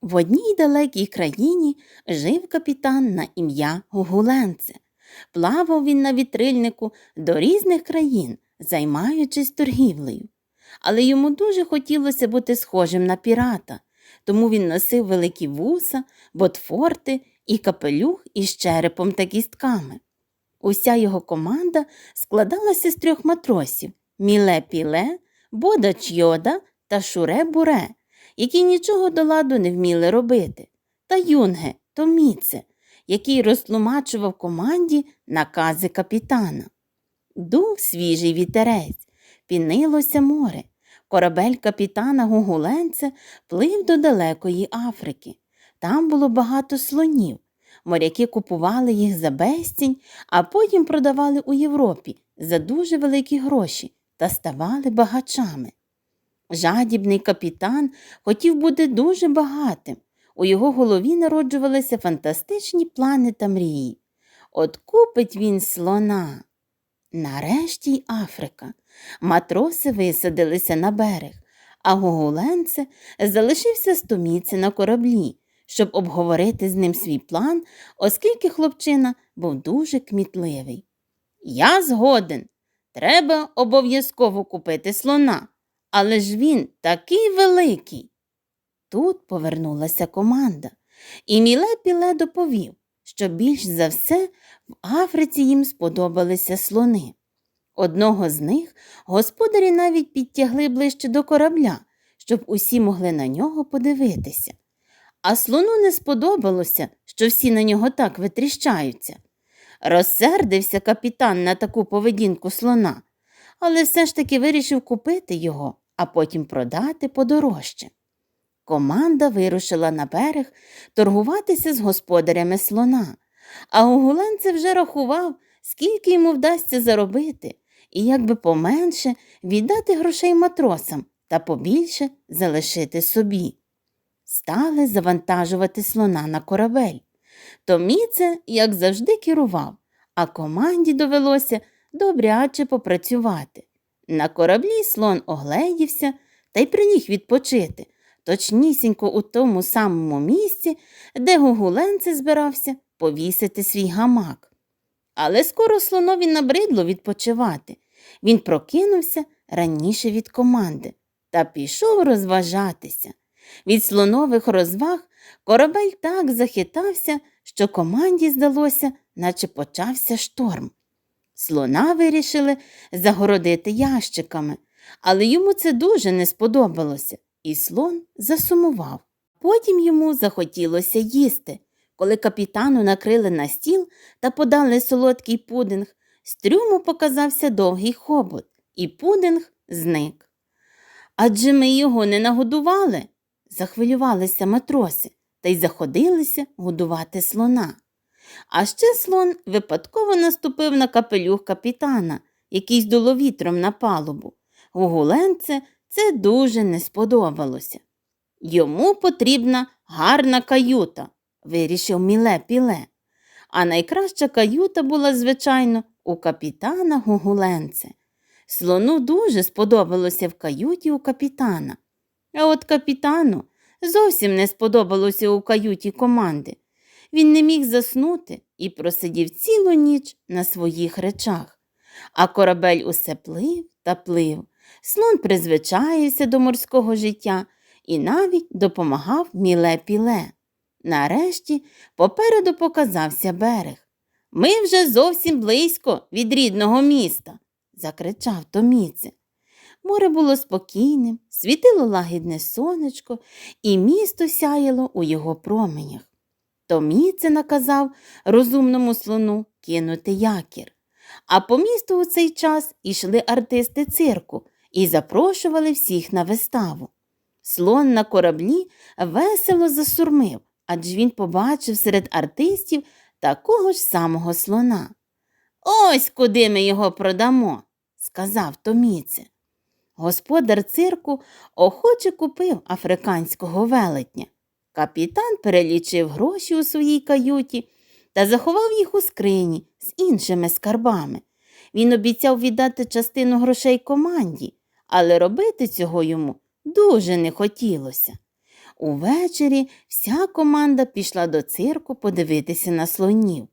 В одній далекій країні жив капітан на ім'я Гугуленце. Плавав він на вітрильнику до різних країн, займаючись торгівлею. Але йому дуже хотілося бути схожим на пірата, тому він носив великі вуса, ботфорти і капелюх із черепом та кістками. Уся його команда складалася з трьох матросів Міле Піле, Бода Чйода та Шуре Буре, які нічого до ладу не вміли робити, та Юнге Томіце, який розтлумачував команді накази капітана. Дув свіжий вітерець, пінилося море. Корабель капітана Гугуленце плив до далекої Африки. Там було багато слонів. Моряки купували їх за безцінь, а потім продавали у Європі за дуже великі гроші та ставали багачами. Жадібний капітан хотів бути дуже багатим. У його голові народжувалися фантастичні плани та мрії. От купить він слона. Нарешті й Африка. Матроси висадилися на берег, а Гогуленце залишився стоміться на кораблі, щоб обговорити з ним свій план, оскільки хлопчина був дуже кмітливий. Я згоден. Треба обов'язково купити слона, але ж він такий великий. Тут повернулася команда, і Міле Піле доповів, що більш за все в Африці їм сподобалися слони. Одного з них господарі навіть підтягли ближче до корабля, щоб усі могли на нього подивитися. А слону не сподобалося, що всі на нього так витріщаються. Розсердився капітан на таку поведінку слона, але все ж таки вирішив купити його, а потім продати подорожче. Команда вирушила на берег торгуватися з господарями слона, а Гугуленце вже рахував, скільки йому вдасться заробити, і якби поменше віддати грошей матросам та побільше залишити собі. Стали завантажувати слона на корабель. Томіце, як завжди, керував, а команді довелося добряче попрацювати. На кораблі слон огледівся та й приліг відпочити, точнісінько у тому самому місці, де Гугуленце збирався повісити свій гамак. Але скоро слонові набридло відпочивати. Він прокинувся раніше від команди та пішов розважатися. Від слонових розваг корабель так захитався, що команді здалося, наче почався шторм. Слона вирішили загородити ящиками, але йому це дуже не сподобалося, і слон засумував. Потім йому захотілося їсти. Коли капітану накрили на стіл та подали солодкий пудинг, з трюму показався довгий хобот, і пудинг зник. Адже ми його не нагодували, захвилювалися матроси та й заходилися годувати слона. А ще слон випадково наступив на капелюх капітана, який здуло вітром на палубу. Гугуленце це дуже не сподобалося. Йому потрібна гарна каюта, вирішив міле піле. А найкраща каюта була, звичайно, у капітана Гугуленце. Слону дуже сподобалося в каюті у капітана. А от капітану зовсім не сподобалося у каюті команди. Він не міг заснути і просидів цілу ніч на своїх речах. А корабель усе плив та плив. Слон призвичаївся до морського життя і навіть допомагав міле піле. Нарешті попереду показався берег. Ми вже зовсім близько від рідного міста, закричав Томіце. Море було спокійним, світило лагідне сонечко, і місто сяяло у його променях. Томіце наказав розумному слону кинути якір. А по місту у цей час ішли артисти цирку і запрошували всіх на виставу. Слон на кораблі весело засурмив, адже він побачив серед артистів такого ж самого слона. Ось куди ми його продамо, сказав Томіце. Господар цирку охоче купив африканського велетня. Капітан перелічив гроші у своїй каюті та заховав їх у скрині з іншими скарбами. Він обіцяв віддати частину грошей команді, але робити цього йому дуже не хотілося. Увечері вся команда пішла до цирку подивитися на слонів.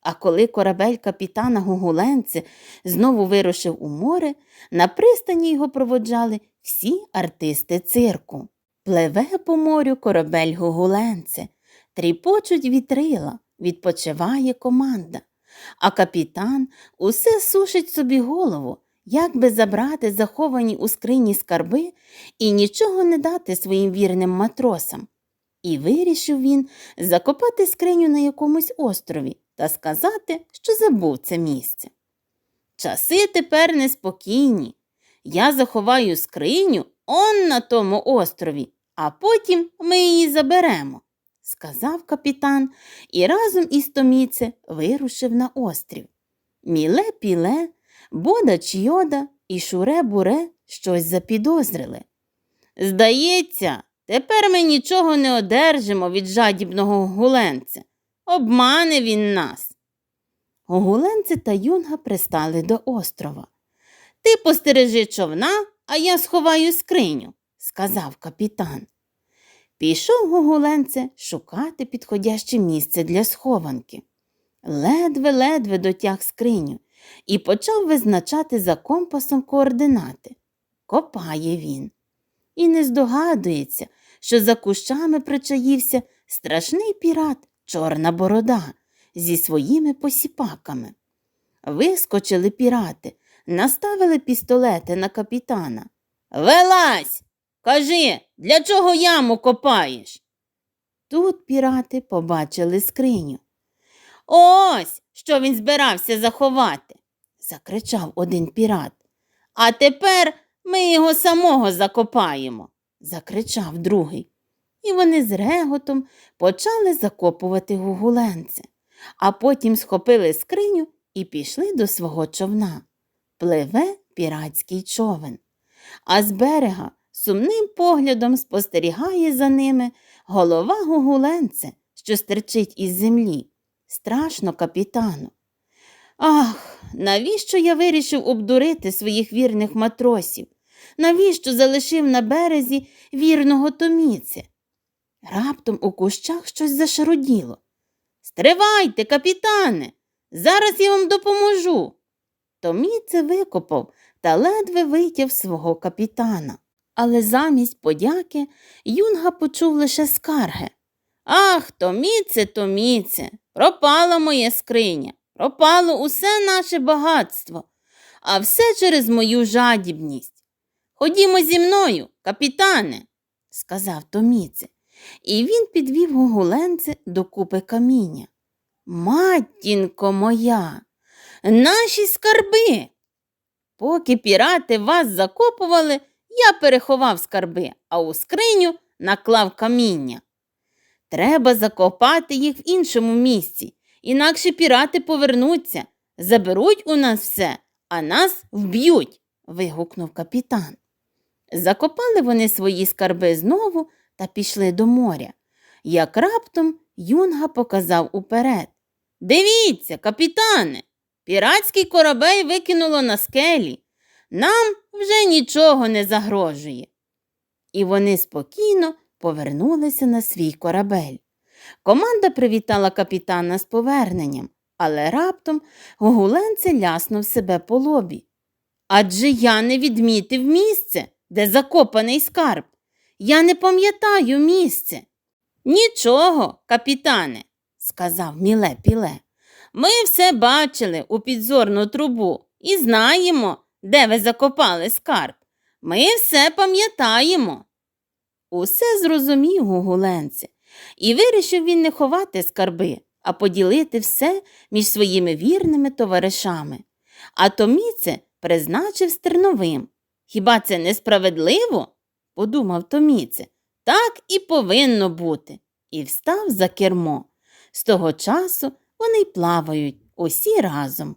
А коли корабель капітана Гугуленце знову вирушив у море, на пристані його проводжали всі артисти цирку. Пливе по морю корабель Гугуленце, тріпочуть вітрила, відпочиває команда. А капітан усе сушить собі голову, як би забрати заховані у скрині скарби і нічого не дати своїм вірним матросам. І вирішив він закопати скриню на якомусь острові та сказати, що забув це місце. Часи тепер неспокійні. Я заховаю скриню он на тому острові, а потім ми її заберемо, сказав капітан і разом із Томіце вирушив на острів. Міле піле, бодач йода і шуре буре щось запідозрили. Здається, тепер ми нічого не одержимо від жадібного гуленця. Обмане він нас. Гуленце та юнга пристали до острова. Ти постережи човна, а я сховаю скриню, сказав капітан. Пішов Гугуленце шукати підходяще місце для схованки. Ледве-ледве дотяг скриню і почав визначати за компасом координати. Копає він. І не здогадується, що за кущами причаївся страшний пірат Чорна борода зі своїми посіпаками. Вискочили пірати, наставили пістолети на капітана. Велась! Кажи, для чого яму копаєш? Тут пірати побачили скриню. Ось, що він збирався заховати, закричав один пірат. А тепер ми його самого закопаємо, закричав другий. І вони з реготом почали закопувати гугуленце, а потім схопили скриню і пішли до свого човна. Пливе піратський човен. А з берега сумним поглядом спостерігає за ними голова гугуленце, що стерчить із землі. Страшно капітану. Ах, навіщо я вирішив обдурити своїх вірних матросів? Навіщо залишив на березі вірного томіце? Раптом у кущах щось зашаруділо. Стривайте, капітане, зараз я вам допоможу. Томіце викопав та ледве витяв свого капітана. Але замість подяки юнга почув лише скарги. Ах, Томіце, Томіце, пропала моя скриня, пропало усе наше багатство, а все через мою жадібність. Ходімо зі мною, капітане, сказав Томіце, і він підвів гугуленце до купи каміння. Матінко моя, наші скарби. Поки пірати вас закопували, я переховав скарби, а у скриню наклав каміння. Треба закопати їх в іншому місці, інакше пірати повернуться, заберуть у нас все, а нас вб'ють. вигукнув капітан. Закопали вони свої скарби знову та пішли до моря. Як раптом юнга показав уперед. Дивіться, капітане, піратський корабель викинуло на скелі. Нам вже нічого не загрожує. І вони спокійно повернулися на свій корабель. Команда привітала капітана з поверненням, але раптом Гугуленце ляснув себе по лобі. Адже я не відмітив місце, де закопаний скарб. Я не пам'ятаю місце. Нічого, капітане, сказав міле піле. Ми все бачили у підзорну трубу і знаємо, де ви закопали скарб. Ми все пам'ятаємо. Усе зрозумів Гугуленце, і вирішив він не ховати скарби, а поділити все між своїми вірними товаришами. А Томіце призначив стерновим. Хіба це несправедливо? подумав Томіце. Так і повинно бути. І встав за кермо. З того часу вони й плавають усі разом.